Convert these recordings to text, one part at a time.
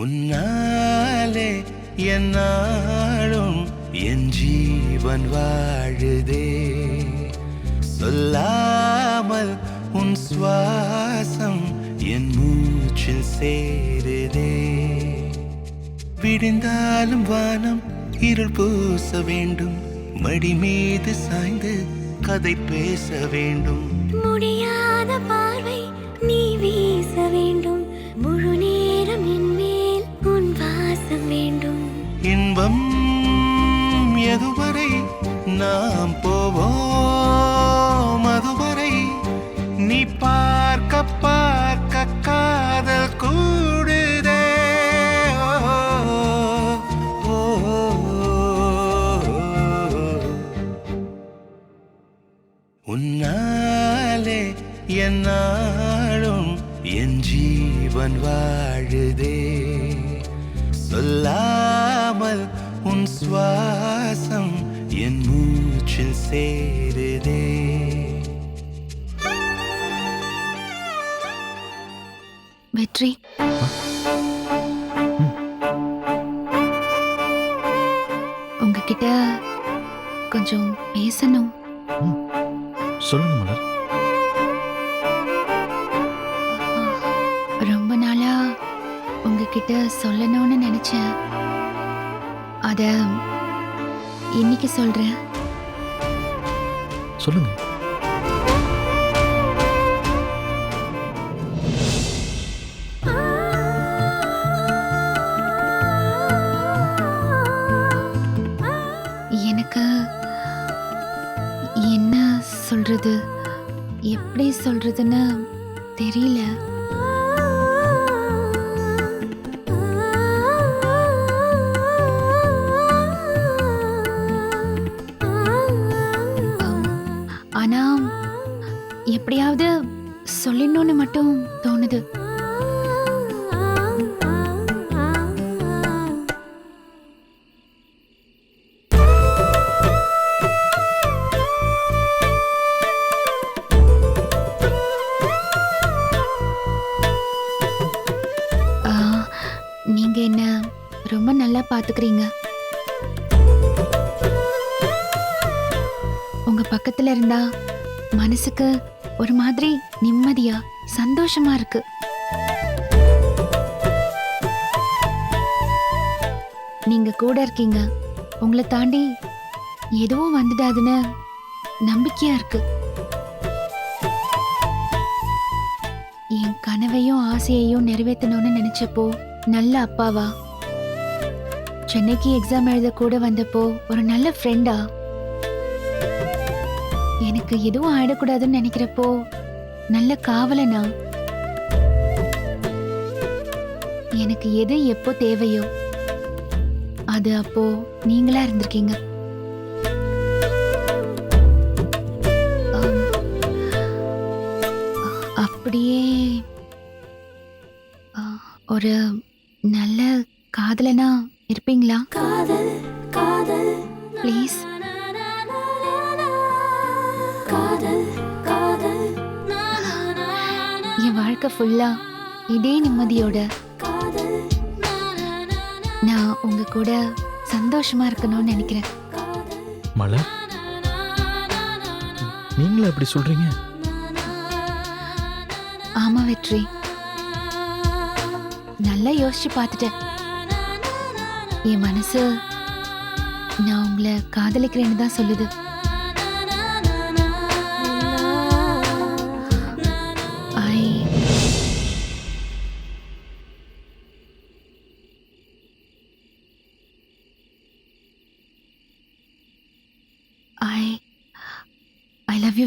உன்னாலே என்னாலும் என் ஜீவன் வாழுதே. சொல்லாமல் உன் சுவாசம் என் மூச்சில் சேருதே. விடிந்தாலும் வானம் இருள் பூச வேண்டும். மடி மீது சாய்ந்து கதை பேச வேண்டும். முடி நாம் போவோம். அதுவரை கொஞ்சம் பேசணும். சொல்லுங்க மலர். ரொம்ப நாளா உங்ககிட்ட சொல்லணும்னு நினைச்சேன். அத இன்னைக்கு சொல்றேன். சொல்லுங்க. சொல்றது? எப்படி சொல்றதுன்னு தெரியல. மனசுக்கு ஒரு மாதிரி நிம்மதியா சந்தோஷமா இருக்கு. நீங்க கூட இருக்கீங்க. உங்களை தாண்டி எதுவும் வந்துடாதுன்னு நம்பிக்கையா இருக்கு. என் கனவையும் ஆசையையும் நிறைவேற்றணும்னு நினைச்சப்போ நல்ல அப்பாவா? சென்னைக்கு எக்ஸாம் எழுத கூட வந்தப்போ ஒரு நல்ல ஃப்ரெண்டா எனக்கு எதுவும் ஆயிடக்கூடாதுன்னு நினைக்கிறப்போ நல்ல காவலனா? எனக்கு எது எப்போ தேவையோ அது அப்போ நீங்களா இருந்திருக்கீங்க. அப்படியே ஒரு நல்ல காதலனா இருப்பீங்களா? காதல் காதல். ப்ளீஸ். வாழ்க்கை ஃபுல்லா இதே நிம்மதியோட நான் உங்க கூட சந்தோஷமா இருக்கணும்னு நினைக்கிறேன். மலர் அப்படி சொல்றீங்க? ஆமா வெற்றி. நல்லா யோசிச்சு பார்த்துட்டேன். என் மனசு நான் உங்களை காதலிக்கிறேன்னு தான் சொல்லுது. ஐ ஐ லவ் யூ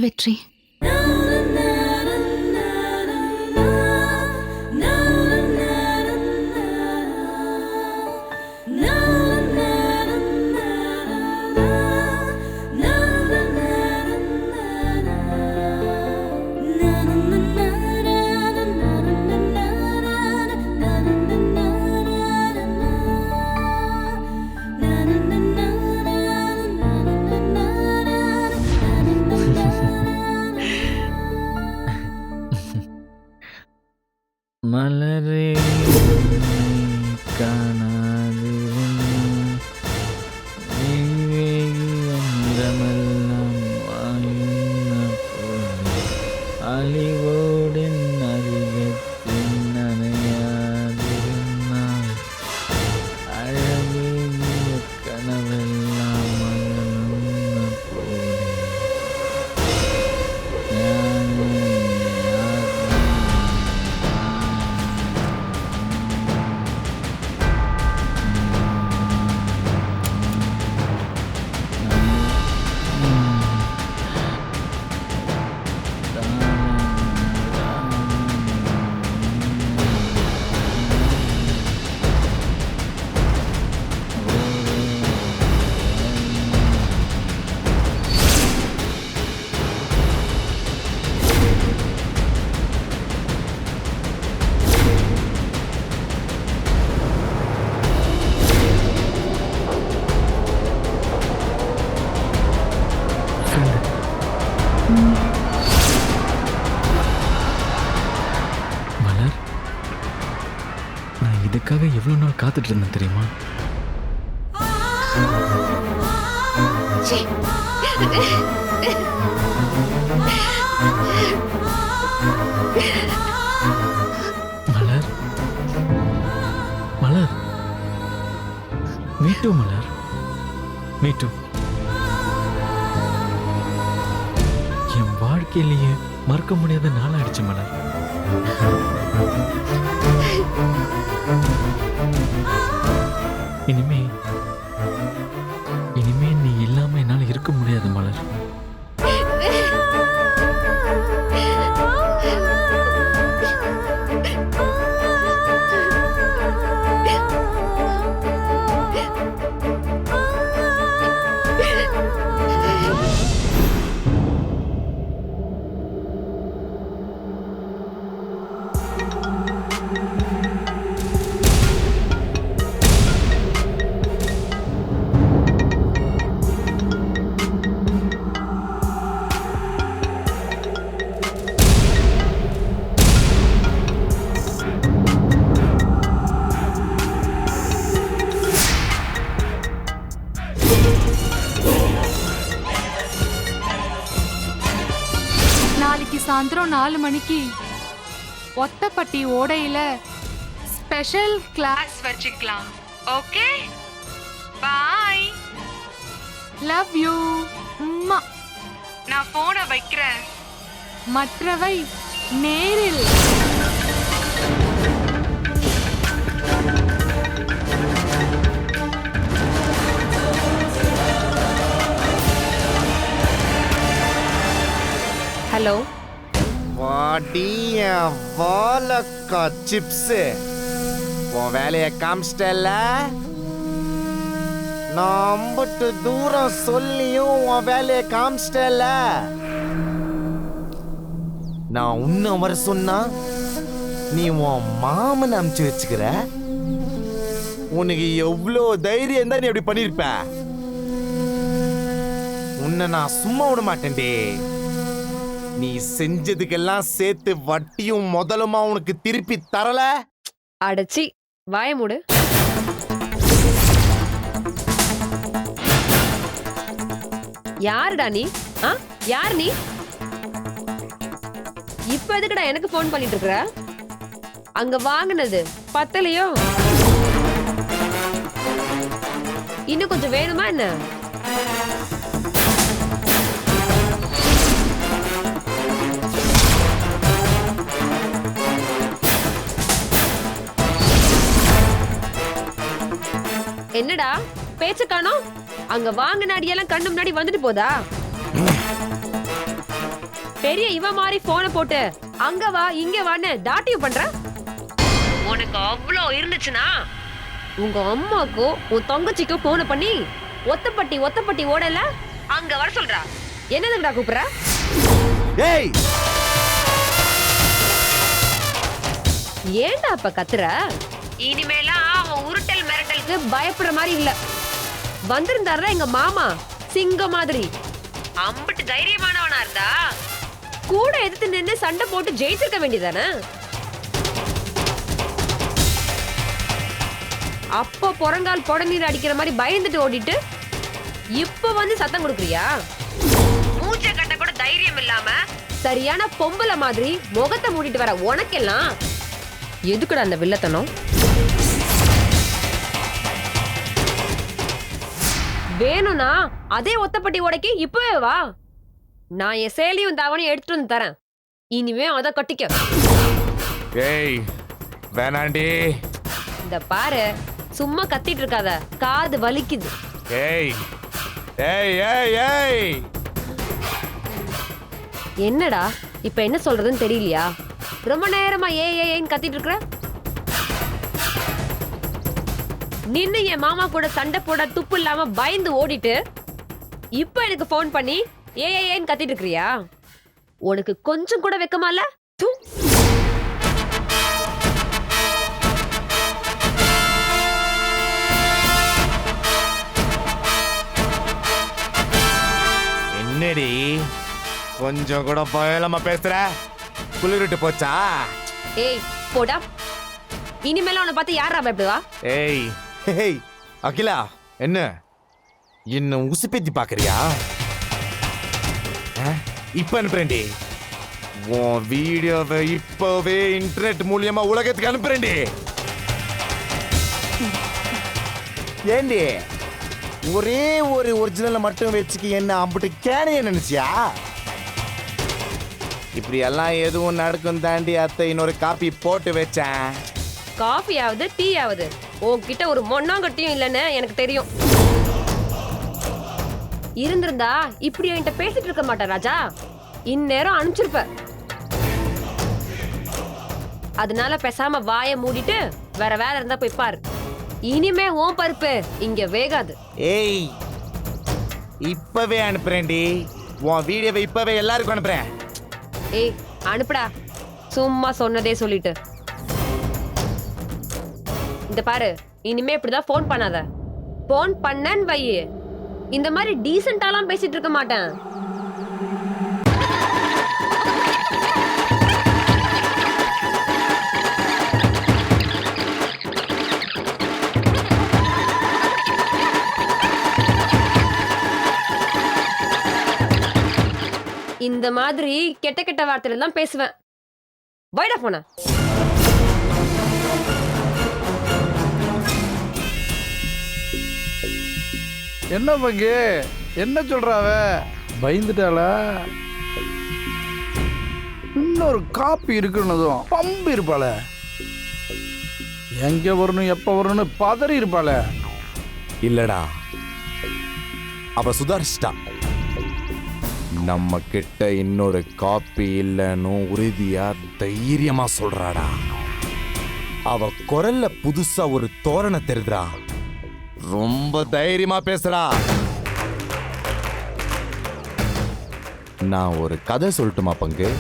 பேசுங்க மலர் நான் இதுக்காக எவ்வளவு நாள் காத்துட்டு இருந்தேன் தெரியுமா? மலர் மலர். மீட்டும் மலர். மீட்டும் வாழ்க்கையிலேயே மறக்க முடியாத நாள் ஆயிடுச்சு மலர். இனிமே இனிமே நீ இல்லாம என்னால இருக்க முடியாது மலர். சாயந்தரம் நாலு மணிக்கு ஒத்தப்பட்டி ஓடையில ஸ்பெஷல் கிளாஸ் வச்சுக்கலாம். ஓகே பாய் லவ் யூ அம்மா நான் போனை வைக்கிறேன். மற்றவை நேரில். ஹலோ வாடிய வாழக்கா சிப்ஸ். உன் வேலையை காமிச்சிட்டல நான் அம்பட்டு தூரம் சொல்லியும் உன் வேலையை காமிச்சிட்டல நான் உன்ன வர சொன்னா நீ உன் மாமன் அமுச்சு வச்சுக்கிற? உனக்கு எவ்வளோ தைரியம் தான் நீ அப்படி பண்ணியிருப்ப? உன்னை நான் சும்மா விட மாட்டேன்டே நீ செஞ்சதுக்கெல்லாம் சேர்த்து வட்டியும் முதலுமா உனக்கு திருப்பி தரல? அடச்சி வாய மூடு. யாருடா நீ? ஆ? யார் நீ? இப்ப எதுக்குடா எனக்கு ஃபோன் பண்ணிட்டு இருக்கிற அங்க வாங்குனது பத்தலையோ? இன்னும் கொஞ்சம் வேணுமா என்ன? என்னடா? பேச்ச காணோம்? அங்க வாங்கின அடியெல்லாம் கண்ணு முன்னாடி வந்துட்டு போதா? பெரிய இவ மாதிரி போன போட்டு அங்க வா இங்க வான்னு டாட்டிவ் பண்ற? உனக்கு அவ்வளோ இருந்துச்சுன்னா? உங்க அம்மாக்கும் உன் தங்கச்சிக்கும் போன பண்ணி ஒத்தப்பட்டி ஒத்தப்பட்டி ஓடல? அங்க வர சொல்றா. என்னதுக்குடா கூப்பிடுற? ஏய்! ஏன்டா அப்ப கத்துற? இனிமேலாம் அவன் மிரட்டலுக்கு பயப்படுற மாதிரி இல்ல. வந்திருந்தாருல எங்க மாமா சிங்கம் மாதிரி. அம்பிட்டு தைரியமானவனா இருந்தா? கூட எதிர்த்து நின்னு சண்டை போட்டு ஜெயிச்சிருக்க வேண்டியதானே? அப்போ புறங்கால் புடநீர் அடிக்கிற மாதிரி பயந்துட்டு ஓடிட்டு இப்ப வந்து சத்தம் கொடுக்குறியா? மூச்சை கட்ட கூட தைரியம் இல்லாம? சரியான பொம்பளை மாதிரி முகத்தை மூடிட்டு வர உனக்கெல்லாம். எதுக்குடா அந்த வில்லத்தனம்? வேணும்னா அதே ஒத்தப்பட்டி உடைக்கு இப்பவே வா. நான் என் சேலையும் தாவணையும் எடுத்துட்டு வந்து தரேன். இனிமே அத கட்டிக்க. ஏய் வேணாண்டி. இந்த பாரு சும்மா கத்திட்டு இருக்காத காது வலிக்குது. ஏய் ஏய் ஏய் ஏய். என்னடா? இப்ப என்ன சொல்றதுன்னு தெரியலையா? ரொம்ப நேரமா ஏ ஏன்னு கத்திட்டு இருக்கிற நின்னு என் மாமா கூட சண்டை போட துப்பு இல்லாம பயந்து ஓடிட்டு இப்ப எனக்கு ஃபோன் பண்ணி ஏ ஏன்னு கத்திட்டு இருக்கிறியா உனக்கு கொஞ்சம் கூட வெக்கமா இல்ல. என்னடி? கொஞ்சம் கூட பயலமா பேசுற? குளிரிட்டு போச்சா? ஏய் போடா. இனிமேல உன்னை பார்த்து யாரா பயப்படுவா? ஏய் ஹேய் அகிலா. என்ன? என்ன உசுப்பேத்தி பாக்குறியா? ஆ? இப்ப அனுப்புறேன்டி. உன் வீடியோவை இப்பவே இன்டர்நெட் மூலியமா உலகத்துக்கு அனுப்புறேன்டி. ஏண்டி ஒரே ஒரு ஒரிஜினலை மட்டும் வச்சுக்க என்ன அம்பிட்டு கேனைய நினைச்சியா? இப்படி எல்லாம் எதுவும் நடக்கும் தாண்டி அத்தை இன்னொரு காப்பி போட்டு வச்சேன். காஃபி ஆகுது டீ ஆகுது உன்கிட்ட ஒரு மொண்ணாங்கட்டியும் இல்லைன்னு எனக்கு தெரியும். இருந்திருந்தா இப்படி என்கிட்ட பேசிட்டு இருக்க மாட்டேன் ராஜா. இந்நேரம் அனுப்பிச்சிருப்ப. அதனால பேசாம வாயை மூடிட்டு வேற வேலை இருந்தா போய் பாரு. இனிமே உன் பருப்பு இங்க வேகாது. ஏய் இப்பவே அனுப்புறேன்டி. உன் வீடியோவை இப்பவே எல்லாருக்கும் அனுப்புறேன். ஏய் அனுப்புடா. சும்மா சொன்னதே சொல்லிட்டு. இந்த பாரு இனிமே இப்படிதான் ஃபோன் பண்ணாத. ஃபோன் பண்ணேன்னு வை. இந்த மாதிரி டீசெண்டாலாம் பேசிட்டு இருக்க மாட்டேன். இந்த மாதிரி கெட்ட கெட்ட வார்த்தையில தான் பேசுவேன். வைடா போன. என்ன பங்கு? என்ன சொல்றாவ பயந்துட்டாளா? இன்னொரு காப்பி இருக்குன்னதும் பம்பு இருப்பாள. எங்க வரணும் எப்ப வரணும்னு பதறி இருப்பாள. இல்லடா. அவ சுதாரிச்சிட்டா. நம்ம கிட்ட இன்னொரு காப்பி இல்லைன்னு உறுதியா தைரியமா சொல்றாடா. அவ குரல்ல புதுசா ஒரு தோரணை தெரியுதுடா ரொம்ப தைரியமா பேசுறா நான் ஒரு கதை சொல்லட்டுமா பங்கு?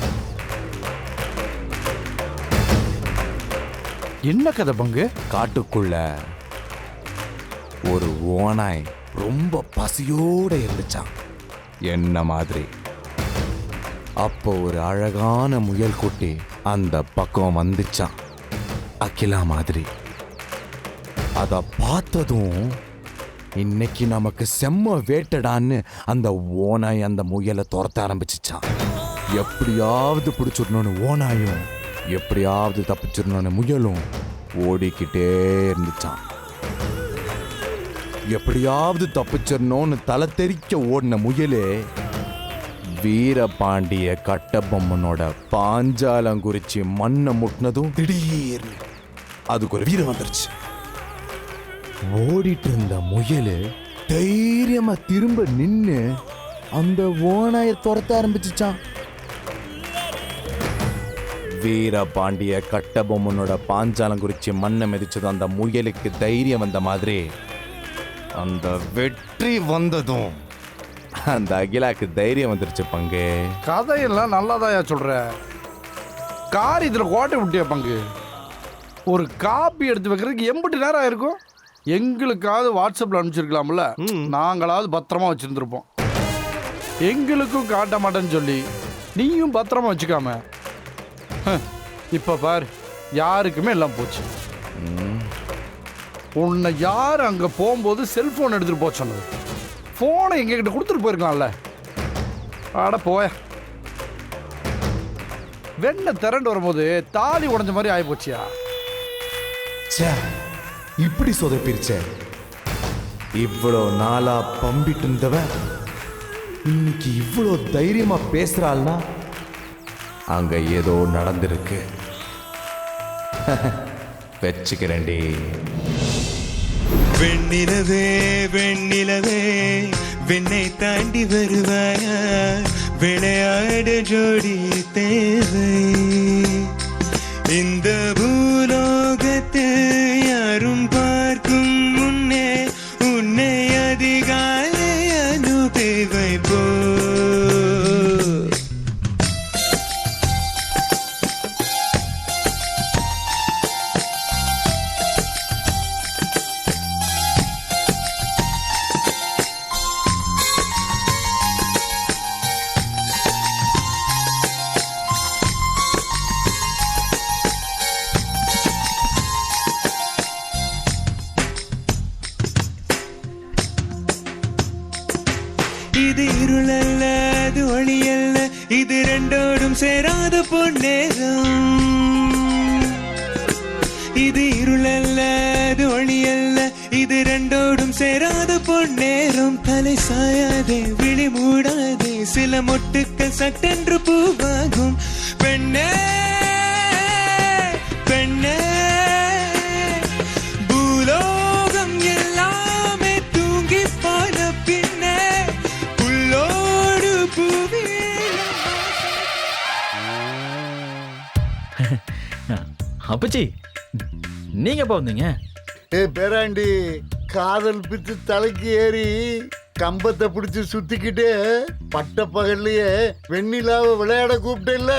என்ன கதை பங்கு? காட்டுக்குள்ள ஒரு ஓனாய் ரொம்ப பசியோட இருந்துச்சான் என்ன மாதிரி? அப்போ ஒரு அழகான முயல் குட்டி அந்த பக்கம் வந்துச்சான் அகிலா மாதிரி. அதை பார்த்ததும் இன்னைக்கு நமக்கு செம்ம வேட்டடான்னு அந்த ஓனாய் அந்த முயலை துரத்த ஆரம்பிச்சிச்சான். எப்படியாவது பிடிச்சிடணும்னு ஓனாயும் எப்படியாவது தப்பிச்சிடணும்னு முயலும் ஓடிக்கிட்டே இருந்துச்சான். எப்படியாவது தப்பிச்சிடணும்னு தலை தெறிக்க ஓடின முயலே வீரபாண்டிய கட்டபொம்மனோட பாஞ்சாலங்குறிச்சி மண்ணை முட்டினதும் திடீர்னு அதுக்கு ஒரு வீரம் வந்துருச்சு. ஓடிட்டு இருந்த முயலு தைரியமா திரும்ப நின்னு அந்த ஓனாய துரத்த ஆரம்பிச்சுச்சான். வீரபாண்டிய கட்டபொம்மனோட பாஞ்சாலங்குறிச்சி மண்ணை மிதிச்சது அந்த முயலுக்கு தைரியம் வந்த மாதிரி. அந்த வெற்றி வந்ததும் அந்த அகிலாக்கு தைரியம் வந்துருச்சு பங்கு. கதையெல்லாம் நல்லாதாயா சொல்ற? கார் இதுல கோட்டை விட்டியா பங்கு? ஒரு காப்பி எடுத்து வைக்கிறதுக்கு எம்பிட்டு நேரம் ஆயிருக்கும். எங்களுக்காவது வாட்ஸ்அப்ல அனுப்பிச்சிருக்கலாம்ல. நாங்களாவது பத்திரமா வச்சிருந்திருப்போம். எங்களுக்கும் காட்ட மாட்டேன்னு சொல்லி நீயும் பத்திரமா வச்சுக்காம. இப்ப பாரு யாருக்குமே எல்லாம் போச்சு. உன்னை யார் அங்க போகும்போது செல்போன் எடுத்துட்டு போக சொன்னது? போனை எங்ககிட்ட கொடுத்துட்டு போயிருக்கலாம்ல. அட போய. வெண்ணெய் திரண்டு வரும்போது தாலி உடைஞ்ச மாதிரி ஆகி போச்சியா ச்சே, இப்படி சொதப்பிருச்ச. இவ்வளோ நாளா பம்பிட்டு இருந்தவ இன்னைக்கு இவ்வளோ தைரியமா பேசுறாள்னா அங்க ஏதோ நடந்திருக்கு. வச்சுக்கிறேன்டி. வெண்ணிலவே வெண்ணிலவே வெண்ணை தாண்டி வருவாயா விளையாட ஜோடி தேவை. இந்த இது இருளல்ல அது ஒளியல்ல இது ரெண்டோடும் சேராத பொன்னேகம். இது இருளல்ல அது ஒளியல்ல இது ரெண்டோடும் சேராத பொன்னேரம் தலை சாயாதே விழி மூடாதே சில மொட்டுக்கள் சட்டென்று பூவாகும். பெண்ணே பெண்ணே. அப்பச்சி நீங்க எப்போ வந்தீங்க? ஏ பேராண்டி காதல் பித்து தலைக்கு ஏறி கம்பத்தை பிடிச்சு சுத்திக்கிட்டு பட்ட பகல்லையே வெண்ணிலாவை விளையாட கூப்பிட்டேல்ல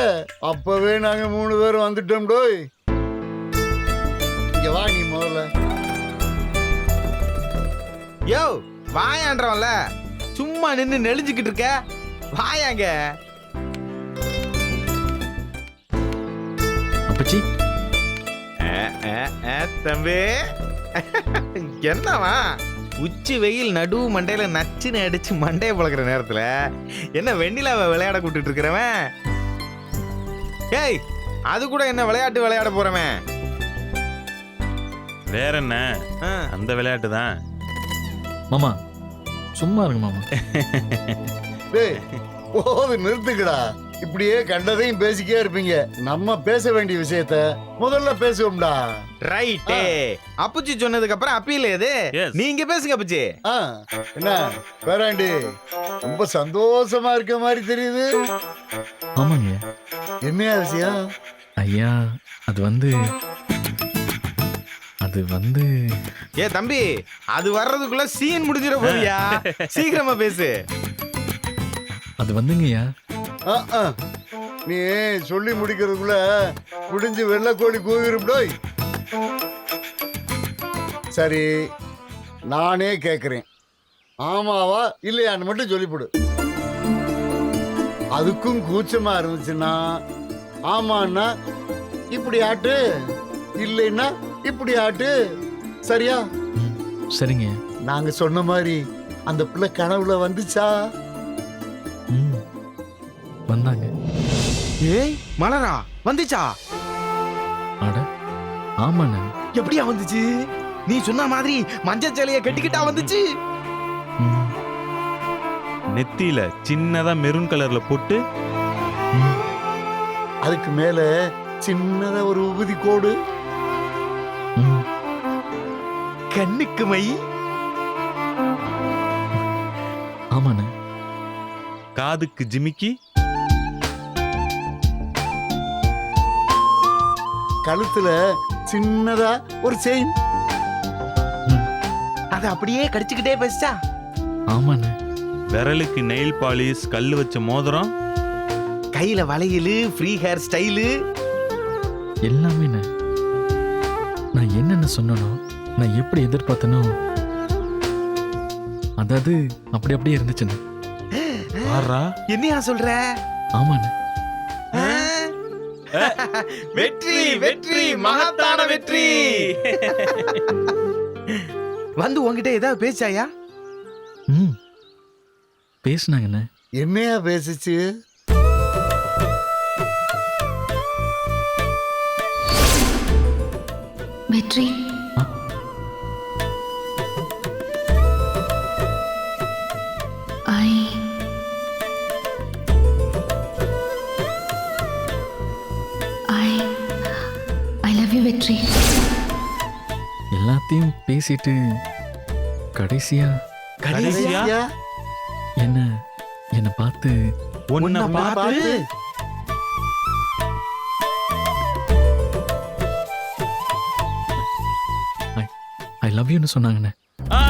அப்பவே நாங்க மூணு பேரும் வந்துட்டோம் டோய். இங்க வா நீ முதல்ல. யோ வாயான்றவன்ல சும்மா நின்னு நெளிஞ்சுக்கிட்டு இருக்க. வாயாங்க. அப்பச்சி தம்பி. என்னவா உச்சி வெயில் நடு மண்டையில நச்சுன்னு அடிச்சு மண்டைய பழக்கிற நேரத்துல என்ன வெண்ணிலாவை விளையாட கூட்டிட்டு இருக்கிறவன்? ஏய் அது கூட என்ன விளையாட்டு விளையாட போறவன்? வேற என்ன? ஆ. அந்த விளையாட்டு தான். மாமா சும்மா இருங்க மாமா. டேய் போது நிறுத்துக்கடா. இப்படியே கண்டதையும் பேசிக்கே இருப்பீங்க. நம்ம பேச வேண்டிய விஷயத்த முதல்ல பேசுவோம்டா. ரைட்டே. அப்புச்சி சொன்னதுக்கு அப்புறம் அப்பீல் எது. நீங்க பேசுங்க அப்புச்சி. என்ன? பேராண்டி ரொம்ப சந்தோஷமா இருக்க மாதிரி தெரியுது. ஆமாங்க. என்ன விஷயம் ஐயா அது வந்து அது வந்து ஏ தம்பி அது வர்றதுக்குள்ள சீன் முடிஞ்சிட போறியா சீக்கிரமா பேசு. அது வந்துங்கய்யா. நீ சொல்லி முடிக்கிறதுக்குள்ள முடிஞ்சு வெள்ளக்கோழி கூவிரும் டோய். சரி நானே கேட்குறேன் ஆமாவா இல்லையான்னு மட்டும் சொல்லிவிடு அதுக்கும் கூச்சமா இருந்துச்சுன்னா ஆமான்னா இப்படி ஆட்டு இல்லைன்னா இப்படி ஆட்டு. சரியா? சரிங்க. நாங்க சொன்ன மாதிரி அந்த பிள்ளை கனவுல வந்துச்சா? வந்தாங்க. ஏய் மலரா வந்துச்சா? அட ஆமாண்ணே. எப்படியா வந்துச்சு? நீ சொன்ன மாதிரி மஞ்சள் சேலைய கட்டிக்கிட்டா வந்துச்சு. நெத்தியில சின்னதா மெரூன் கலர்ல போட்டு அதுக்கு மேல சின்னதா ஒரு உபதி கோடு. கண்ணுக்கு மை. ஆமாண்ணே. காதுக்கு ஜிமிக்கி கழுத்துல சின்னதா ஒரு செயின். அத அப்படியே கடிச்சுக்கிட்டே பேசிச்சா? ஆமாண்ணே. விரலுக்கு நெயில் பாலிஷ் கல்லு வச்ச மோதிரம். கையில வளையலு ஃப்ரீ ஹேர் ஸ்டைலு எல்லாமேண்ணே. நான் என்னென்ன சொன்னனோ நான் எப்படி எதிர்பார்த்தனோ அதாவது அப்படி அப்படியே இருந்துச்சுண்ணே. வாரா என்னையா சொல்ற? ஆமாண்ணே? வெற்றி வெற்றி மகத்தான வெற்றி. வந்து உன்கிட்ட ஏதாவது பேசாயா ம். பேசுனாங்கண்ணே என்னையா பேசுச்சு? வெற்றி. ஐ ஐ லவ் யூ வெற்றி எல்லாத்தையும் பேசிட்டு கடைசியா கடைசியா என்ன என்னை பார்த்து உன்னை பார்த்து பார்த்து ஐ லவ் யூன்னு சொன்னாங்கண்ணே ஆ!